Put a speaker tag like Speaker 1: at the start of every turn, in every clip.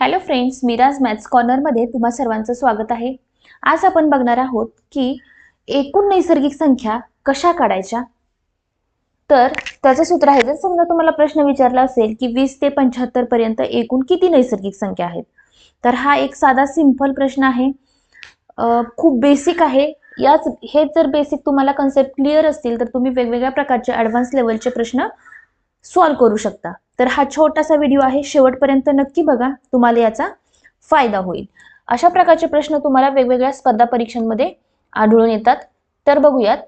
Speaker 1: Hello friends Miraj maths कॉर्नरमध्ये तुम्हा सर्वांचं स्वागत आहे. आज आपण बघणार आहोत की एकूण नैसर्गिक संख्या कशा काढायच्या? तर त्याचं सूत्र आहे जर समजा तुम्हाला प्रश्न विचारला असेल की वीस ते पंच्याहत्तर पर्यंत एकूण किती नैसर्गिक संख्या आहेत? तर हा एक साधा सिंपल प्रश्न आहे. खूप बेसिक आहे. याच हे जर बेसिक तुम्हाला कन्सेप्ट क्लिअर असतील तर तुम्ही वेगवेगळ्या प्रकारचे ॲडव्हान्स लेवलचे प्रश्न सॉल्व करू शकता. तर हा छोटासा व्हिडिओ आहे. शेवटपर्यंत नक्की बघा. तुम्हाला याचा फायदा होईल. अशा प्रकारचे प्रश्न तुम्हाला वेगवेगळ्या स्पर्धा परीक्षांमध्ये आढळून येतात. तर बघूयात.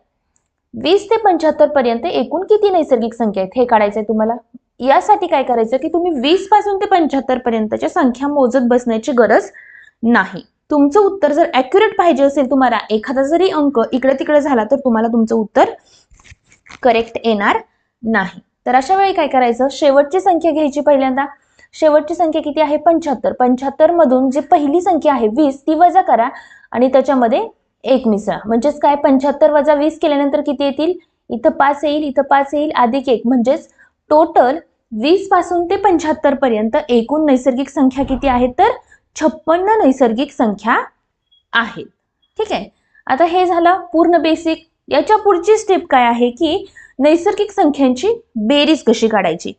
Speaker 1: वीस ते पंच्याहत्तर पर्यंत एकूण किती नैसर्गिक संख्या आहेत हे काढायचं आहे तुम्हाला. यासाठी काय करायचं की तुम्ही वीसपासून ते पंच्याहत्तर पर्यंतच्या संख्या मोजत बसण्याची गरज नाही. तुमचं उत्तर जर ॲक्युरेट पाहिजे असेल तुम्हाला एखादा जरी अंक इकडे तिकडे झाला तर तुम्हाला तुमचं उत्तर करेक्ट येणार नाही. तर अशा वेळी काय करायचं? शेवटची संख्या घ्यायची पहिल्यांदा. शेवटची संख्या किती आहे? पंच्याहत्तर. पंच्याहत्तर मधून जी पहिली संख्या आहे वीस ती वजा करा आणि त्याच्यामध्ये एक मिसळा. म्हणजेच काय? पंच्याहत्तर वजा वीस केल्यानंतर किती येतील? इथं पाच येईल इथं पाच येईल अधिक एक. म्हणजेच टोटल वीसपासून ते पंच्याहत्तर पर्यंत एकूण नैसर्गिक संख्या किती आहे? तर छप्पन्न नैसर्गिक संख्या आहेत. ठीक आहे? आता हे झालं पूर्ण बेसिक याच्या पुढची स्टेप काय आहे? की नैसर्गिक संख्यांची बेरीज कशी काढायची?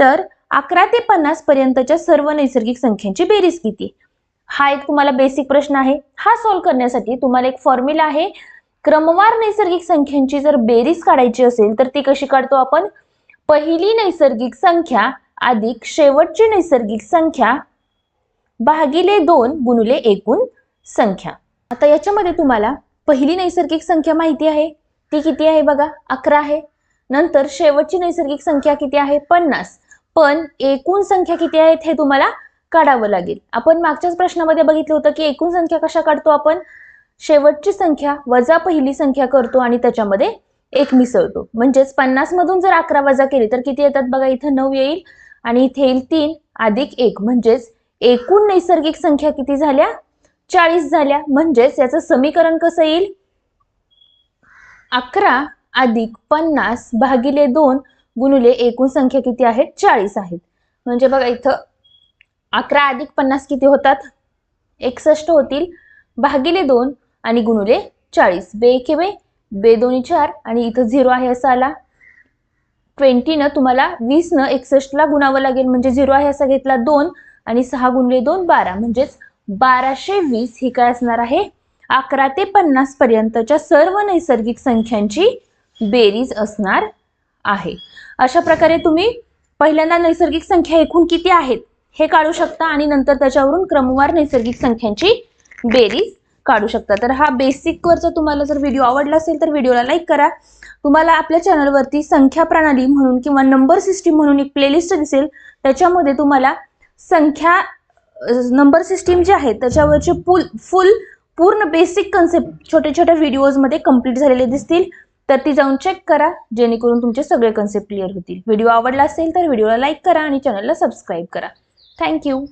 Speaker 1: तर अकरा ते पन्नास पर्यंतच्या सर्व नैसर्गिक संख्यांची बेरीज किती? हा एक तुम्हाला बेसिक प्रश्न आहे. हा सॉल्व्ह करण्यासाठी तुम्हाला एक फॉर्म्युला आहे. क्रमवार नैसर्गिक संख्यांची जर बेरीज काढायची असेल तर ती कशी काढतो आपण? पहिली नैसर्गिक संख्या अधिक शेवटची नैसर्गिक संख्या भागिले दोन गुणुले एकूण संख्या. आता याच्यामध्ये तुम्हाला पहिली नैसर्गिक संख्या माहिती आहे. ती किती आहे बघा? अकरा आहे. नंतर शेवटची नैसर्गिक संख्या किती आहे? पन्नास. पण एकूण संख्या किती आहेत हे तुम्हाला काढावं लागेल. आपण मागच्याच प्रश्नामध्ये बघितलं होतं की एकूण संख्या कशा काढतो आपण? शेवटची संख्या वजा पहिली संख्या करतो आणि त्याच्यामध्ये एक मिसळतो. म्हणजेच पन्नास मधून जर अकरा वजा केली तर किती येतात बघा? इथं नऊ येईल आणि इथे येईल तीन अधिक एक. म्हणजेच एकूण नैसर्गिक संख्या किती झाल्या? चाळीस झाल्या. म्हणजेच याचं समीकरण कसं येईल? अकरा अधिक पन्नास भागिले दोन गुणिले एकूण संख्या किती आहेत? चाळीस आहेत. म्हणजे बघा इथं अकरा अधिक पन्नास किती होतात? एकसष्ट होतील. भागिले दोन आणि गुणुले चाळीस. बे एके बे. बे दोन्ही चार आणि इथं झिरो आहे असा आला. ट्वेंटीनं तुम्हाला वीसनं एकसष्टला गुणावं लागेल. म्हणजे झिरो आहे असा घेतला दोन आणि सहा गुणले दोन बारा. म्हणजेच बाराशे वीस ही काय असणार आहे? अकरा ते पन्नास पर्यंतच्या सर्व नैसर्गिक संख्यांची बेरीज असणार आहे. अशा प्रकारे तुम्ही पहिल्यांदा नैसर्गिक संख्या एकूण किती आहेत हे काढू शकता आणि नंतर त्याच्यावरून क्रमवार नैसर्गिक संख्यांची बेरीज काढू शकता. तर हा बेसिकवरचा तुम्हाला जर व्हिडिओ आवडला असेल तर व्हिडिओला लाईक करा. तुम्हाला आपल्या चॅनलवरती संख्या प्रणाली म्हणून किंवा नंबर सिस्टीम म्हणून एक प्लेलिस्ट दिसेल. त्याच्यामध्ये तुम्हाला संख्या नंबर सिस्टीम जे आहे त्याच्यावरचे फुल फुल पूर्ण बेसिक कन्सेप्ट छोट्या छोट्या व्हिडिओजमध्ये कंप्लीट झालेले दिसतील. तर ती जाऊन चेक करा जेणेकरून तुमचे सगळे कन्सेप्ट क्लिअर होतील. व्हिडिओ आवडला असेल तर व्हिडिओला लाईक करा आणि चॅनलला सबस्क्राईब करा. थँक्यू